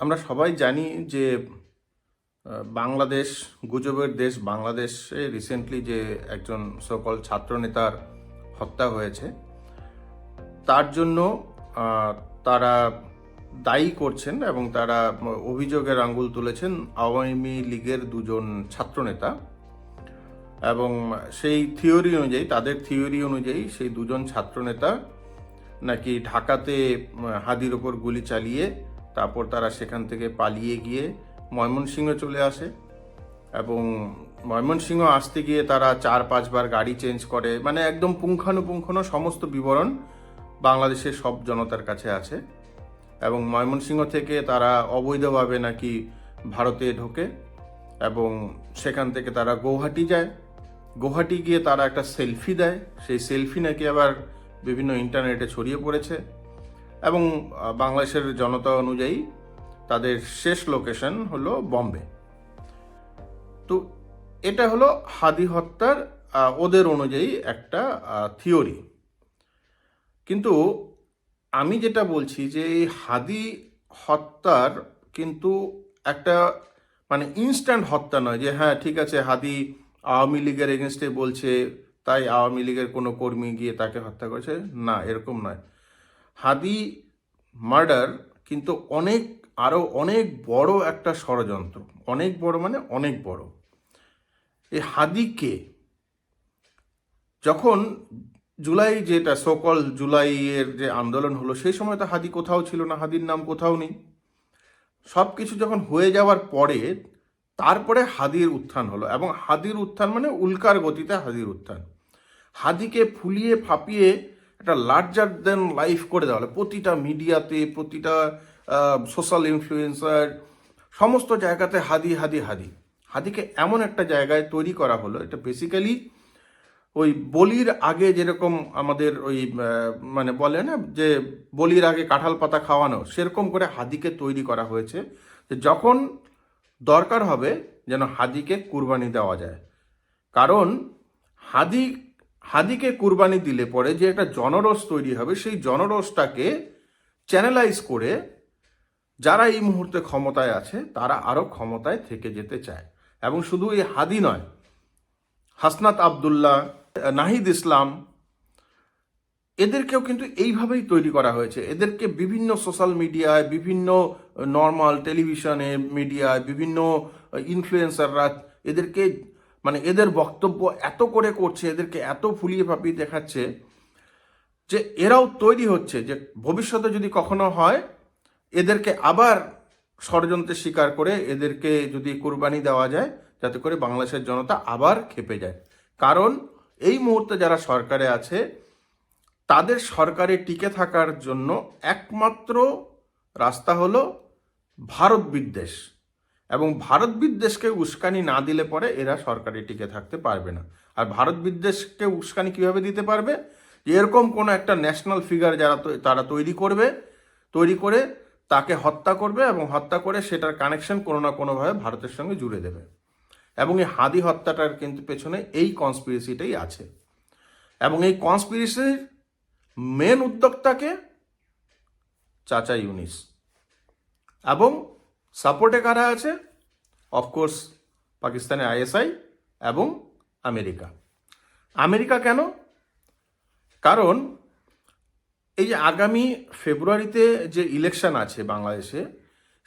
আমরা সবাই জানি যে বাংলাদেশ গুজবের দেশ বাংলাদেশে রিসেন্টলি যে একজন সকল ছাত্রনেতার হত্যা হয়েছে, তার জন্য তারা দায়ী করছেন এবং তারা অভিযোগের আঙ্গুল তুলেছেন আওয়ামী লীগের দুজন ছাত্রনেতা এবং সেই থিওরি অনুযায়ী, তাদের থিওরি অনুযায়ী সেই দুজন ছাত্রনেতা নাকি ঢাকাতে হাদির ওপর গুলি চালিয়ে তারপর তারা সেখান থেকে পালিয়ে গিয়ে ময়মনসিংহ চলে আসে এবং ময়মনসিংহ আসতে গিয়ে তারা চার পাঁচবার গাড়ি চেঞ্জ করে মানে একদম পুঙ্খানুপুঙ্খানু সমস্ত বিবরণ বাংলাদেশের সব জনতার কাছে আছে এবং ময়মনসিংহ থেকে তারা অবৈধভাবে নাকি ভারতে ঢোকে এবং সেখান থেকে তারা গৌহাটি যায়। গৌহাটি গিয়ে তারা একটা সেলফি দেয়। সেই সেলফি নাকি আবার বিভিন্ন ইন্টারনেটে ছড়িয়ে পড়েছে। এবং বাংলাদেশের জনতা অনুযায়ী তাদের শেষ লোকেশন হলো বম্বে। তো এটা হলো হাদি হত্যার ওদের অনুযায়ী একটা থিওরি কিন্তু আমি যেটা বলছি যে এই হাদি হত্যার কিন্তু একটা মানে ইনস্ট্যান্ট হত্যা নয় যে হ্যাঁ ঠিক আছে, হাদি আওয়ামী লীগের এগেনস্টে বলছে, তাই আওয়ামী লীগের কোনো কর্মী গিয়ে তাকে হত্যা করেছে। না, এরকম নয়। হাদি মার্ডার কিন্তু অনেক আরও অনেক বড় একটা ষড়যন্ত্র। অনেক বড় মানে অনেক বড়। এই হাদিকে যখন জুলাই যেটা সকল জুলাইয়ের যে আন্দোলন হলো, সেই সময় তো হাদি কোথাও ছিল না, হাদির নাম কোথাও নেই। সব কিছু যখন হয়ে যাওয়ার পরে তারপরে হাদির উত্থান হলো এবং হাদির উত্থান মানে উল্কার গতিতে হাদির উত্থান। হাদিকে ফুলিয়ে ফাপিয়ে একটা লার্জার দেন লাইফ করে দেওয়া প্রতিটা মিডিয়াতে প্রতিটা সোশ্যাল ইনফ্লুয়েন্সার সমস্ত জায়গাতে হাদি হাদি হাদি। হাদিকে এমন একটা জায়গায় তৈরি করা হলো, এটা বেসিক্যালি ওই বলির আগে যেরকম আমাদের ওই মানে বলে না, যে বলির আগে কাঁঠাল পাতা খাওয়ানো, সেরকম করে হাদিকে তৈরি করা হয়েছে যখন দরকার হবে যেন হাদিকে কুরবানি দেওয়া যায়। কারণ হাদি হাদিকে কুরবানি দিলে পরে যে একটা জনরস তৈরি হবে, সেই জনরসটাকে চ্যানেলাইজ করে যারা এই মুহূর্তে ক্ষমতায় আছে, তারা আরও ক্ষমতায় থেকে যেতে চায়। এবং শুধু এই হাদি নয়, হাসনাত আবদুল্লাহ, নাহিদ ইসলাম, এদেরকেও কিন্তু এইভাবেই তৈরি করা হয়েছে। এদেরকে বিভিন্ন সোশ্যাল মিডিয়ায় বিভিন্ন নর্মাল টেলিভিশনে মিডিয়ায় বিভিন্ন ইনফ্লুয়েন্সাররা এদেরকে মানে এদের বক্তব্য এত করে করছে, এদেরকে এত ফুলিয়ে ফাপিয়ে দেখাচ্ছে যে এরাও তৈরি হচ্ছে যে ভবিষ্যতে যদি কখনো হয়, এদেরকে আবার ষড়যন্ত্রের শিকার করে এদেরকে যদি কোরবানি দেওয়া যায়, যাতে করে বাংলাদেশের জনতা আবার খেপে যায়। কারণ এই মুহূর্তে যারা সরকারে আছে, তাদের সরকারে টিকে থাকার জন্য একমাত্র রাস্তা হলো ভারত বিদ্বেষ। এবং ভারত বিদ্বেষকে উস্কানি না দিলে পরে এরা সরকারে টিকে থাকতে পারবে না। আর ভারত বিদ্বেষকে উস্কানি কীভাবে দিতে পারবে? এরকম কোনো একটা ন্যাশনাল ফিগার যারা তারা তৈরি করবে, তৈরি করে তাকে হত্যা করবে এবং হত্যা করে সেটার কানেকশন কোনো না কোনোভাবে ভারতের সঙ্গে জুড়ে দেবে। এবং এই হাদি হত্যাটার কিন্তু পেছনে এই কনস্পিরেসিটাই আছে। এবং এই কনস্পিরেসির মেন উদ্যোক্তাকে চাচা ইউনিস। এবং সাপোর্টে কারা আছে? অফকোর্স পাকিস্তানে আইএসআই এবং আমেরিকা। আমেরিকা কেন? কারণ এই যে আগামী ফেব্রুয়ারিতে যে ইলেকশন আছে বাংলাদেশে,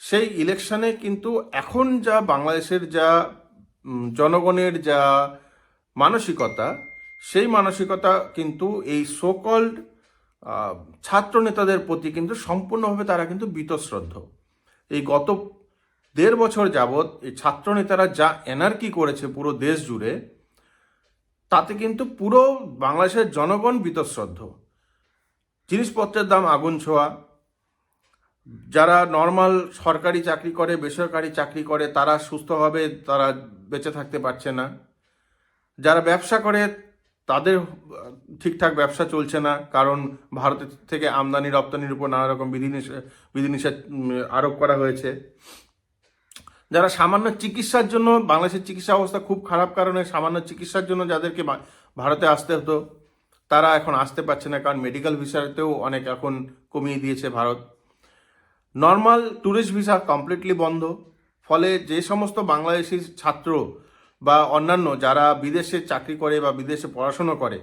সেই ইলেকশনে কিন্তু এখন যা বাংলাদেশের যা জনগণের যা মানসিকতা, সেই মানসিকতা কিন্তু এই সোকল্ড ছাত্র নেতাদের প্রতি কিন্তু সম্পূর্ণভাবে তারা কিন্তু বীতশ্রদ্ধ। এই গত দেড় বছর যাবৎ এই ছাত্র নেতারা যা এনার্কি করেছে পুরো দেশ জুড়ে, তাতে কিন্তু পুরো বাংলাদেশের জনগণ বীতশ্রদ্ধ। জিনিসপত্রের দাম আগুন ছোঁয়া। যারা নর্মাল সরকারি চাকরি করে, বেসরকারি চাকরি করে, তারা সুস্থভাবে তারা বেঁচে থাকতে পারছে না। যারা ব্যবসা করে তাদের ঠিকঠাক ব্যবসা চলছে না, কারণ ভারত থেকে আমদানি, রপ্তানির উপর নানা রকম বিধিনিষেধ বিধিনিষেধ আরোপ করা হয়েছে। যারা সামান্য চিকিৎসার জন্য, বাংলাদেশের চিকিৎসা অবস্থা খুব খারাপ কারণে সামান্য চিকিৎসার জন্য যাদেরকে ভারতে আসতে হতো, তারা এখন আসতে পারছে না, কারণ মেডিকেল ভিসাতেও অনেক এখন কমিয়ে দিয়েছে Bharat. Normal tourist visa completely বন্ধ, ফলে যে সমস্ত বাংলাদেশি ছাত্র বা অন্যান্য যারা বিদেশে চাকরি করে বা বিদেশে পড়াশোনা করে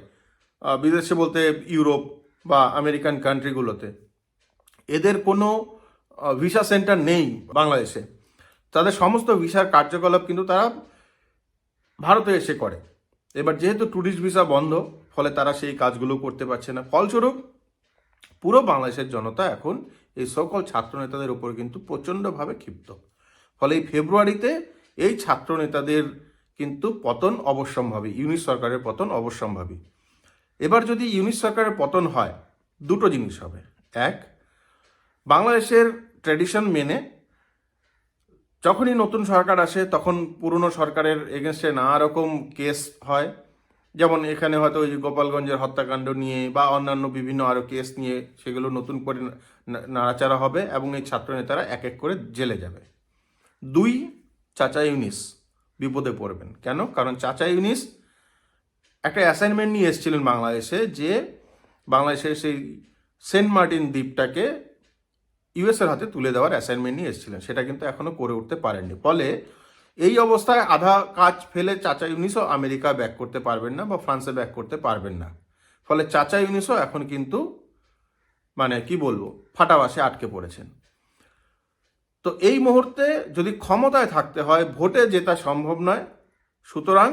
বিদেশে বলতে ইউরোপ বা আমেরিকান কান্ট্রিগুলোতে, এদের কোনো ভিসা সেন্টার নেই বাংলাদেশে। তাদের সমস্ত ভিসার কার্যকলাপ কিন্তু তারা ভারতে এসে করে। এবার যেহেতু ট্যুরিস্ট ভিসা বন্ধ, ফলে তারা সেই কাজগুলো করতে পারছে না। ফলস্বরূপ, পুরো বাংলাদেশের জনতা এখন এই সকল ছাত্র নেতাদের উপর কিন্তু প্রচণ্ডভাবে ক্ষিপ্ত। ফলে এই ফেব্রুয়ারিতে এই ছাত্র নেতাদের কিন্তু পতন অবশ্যম্ভাবী, ইউনিট সরকারের পতন অবশ্যম্ভাবী। এবার যদি ইউনিট সরকারের পতন হয়, দুটো জিনিস হবে। এক, বাংলাদেশের ট্র্যাডিশন মেনে যখনই নতুন সরকার আসে, তখন পুরনো সরকারের এগেনস্টে নানা রকম কেস হয়। যেমন এখানে হয়তো ওই যে গোপালগঞ্জের হত্যাকাণ্ড নিয়ে বা অন্যান্য বিভিন্ন আরও কেস নিয়ে সেগুলো নতুন করে নাড়াচাড়া হবে এবং এই ছাত্র নেতারা এক এক করে জেলে যাবে। দুই, চাচা ইউনিস। বিপদে পড়বেন। কেন? কারণ চাচা ইউনিস একটা অ্যাসাইনমেন্ট নিয়ে এসেছিলেন বাংলাদেশে যে বাংলাদেশের সেই সেন্ট মার্টিন দ্বীপটাকে ইউএসের হাতে তুলে দেওয়ার অ্যাসাইনমেন্ট নিয়ে এসেছিলেন। সেটা কিন্তু এখনও করে উঠতে পারেননি। ফলে এই অবস্থায় আধা কাজ ফেলে চাচা ইউনিসও আমেরিকা ব্যাক করতে পারবেন না বা ফ্রান্সে ব্যাক করতে পারবেন না। ফলে চাচা ইউনিসও এখন কিন্তু মানে কি বলব? ফাটাবাসে আটকে পড়েছেন। তো এই মুহূর্তে যদি ক্ষমতায় থাকতে হয়, ভোটে জেতা সম্ভব নয়, সুতরাং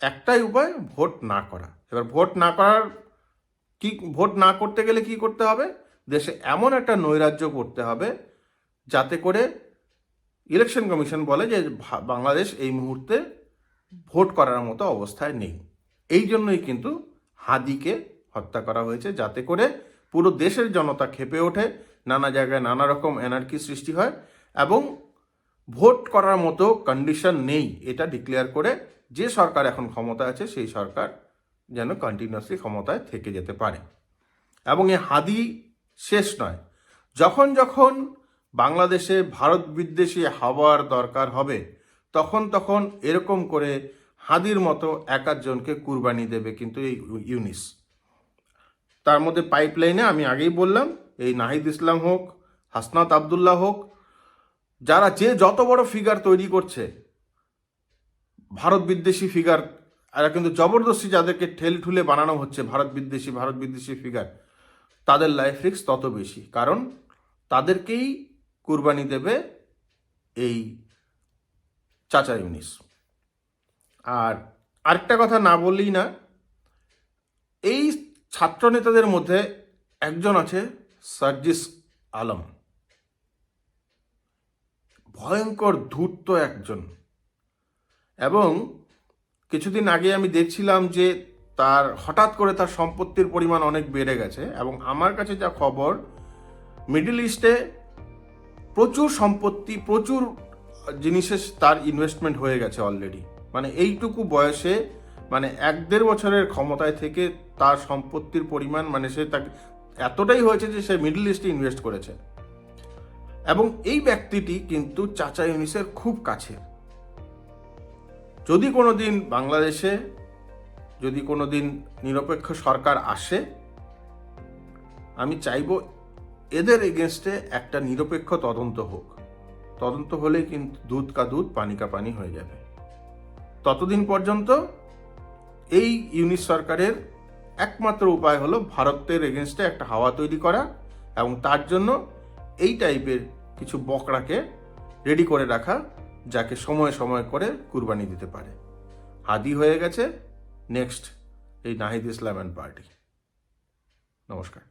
একটাই উপায়, ভোট না করা। এবার ভোট না করার কি, ভোট না করতে গেলে কি করতে হবে? দেশে এমন একটা নৈরাজ্য করতে হবে, যাতে করে ইলেকশন কমিশন বলে যে বাংলাদেশ এই মুহূর্তে ভোট করার মতো অবস্থায় নেই। এই জন্যই কিন্তু হাদিকে হত্যা করা হয়েছে, যাতে করে পুরো দেশের জনতা খেপে ওঠে নানা জায়গায় নানা রকম এনার্কি সৃষ্টি হয় এবং ভোট করার মতো কন্ডিশন নেই এটা ডিক্লেয়ার করে যে সরকার এখন ক্ষমতা আছে সেই সরকার যেন কন্টিনিউয়াসলি ক্ষমতায় থেকে যেতে পারে। এবং এ হাদি শেষ নয়। যখন যখন বাংলাদেশে ভারত বিদ্বেষী হাওয়ার দরকার হবে, তখন তখন এরকম করে হাদির মতো এক একজনকে কুরবানি দেবে কিন্তু এই ইউনিস। তার মধ্যে পাইপলাইনে আমি আগেই বললাম এই নাহিদ ইসলাম হোক, হাসনাত আবদুল্লাহ হোক, যারা যে যত বড় ফিগার তৈরি করছে, ভারত বিদ্বেষী ফিগার এরা কিন্তু জবরদস্তি যাদেরকে ঠেল ঠুলে বানানো হচ্ছে ভারত বিদ্বেষী ভারত বিদ্বেষী ফিগার তাদের লাইফ রিস্ক তত বেশি। কারণ তাদেরকেই কুরবানি দেবে এই চাচা ইউনিস। আর আরেকটা কথা না বললেই না, এই ছাত্র নেতাদের মধ্যে একজন আছে সার্জিস আলম। ভয়ঙ্কর ধূর্ত একজন। এবং কিছুদিন আগে আমি দেখছিলাম যে তার, হঠাৎ করে তার সম্পত্তির পরিমাণ অনেক বেড়ে গেছে এবং আমার কাছে যা খবর, মিডল ইস্টে প্রচুর সম্পত্তি, প্রচুর জিনিসে তার ইনভেস্টমেন্ট হয়ে গেছে অলরেডি মানে এইটুকু বয়সে মানে এক দেড় বছরের ক্ষমতায় থেকে তার সম্পত্তির পরিমাণ মানে সে তাকে এতটাই হয়েছে যে সে মিডল ইস্টে ইনভেস্ট করেছে। এবং এই ব্যক্তিটি কিন্তু চাচা ইউনিসের খুব কাছে। যদি কোনো দিন বাংলাদেশে, যদি কোনো দিন নিরপেক্ষ সরকার আসে, আমি চাইব এদের এগেনস্টে একটা নিরপেক্ষ তদন্ত হোক। তদন্ত হলে কিন্তু দুধ কা দুধ, পানি কা পানি হয়ে যাবে। ততদিন পর্যন্ত এই ইউনিট সরকারের একমাত্র উপায় হলো ভারতের এগেনস্টে একটা হাওয়া তৈরি করা এবং তার জন্য এই টাইপের কিছু বকরাকে রেডি করে রাখা যাকে সময় সময় করে কুরবানি দিতে পারে। হাদি হয়ে গেছে। নেক্সট এই নাহিদ ইসলাম অ্যান্ড পার্টি নমস্কার।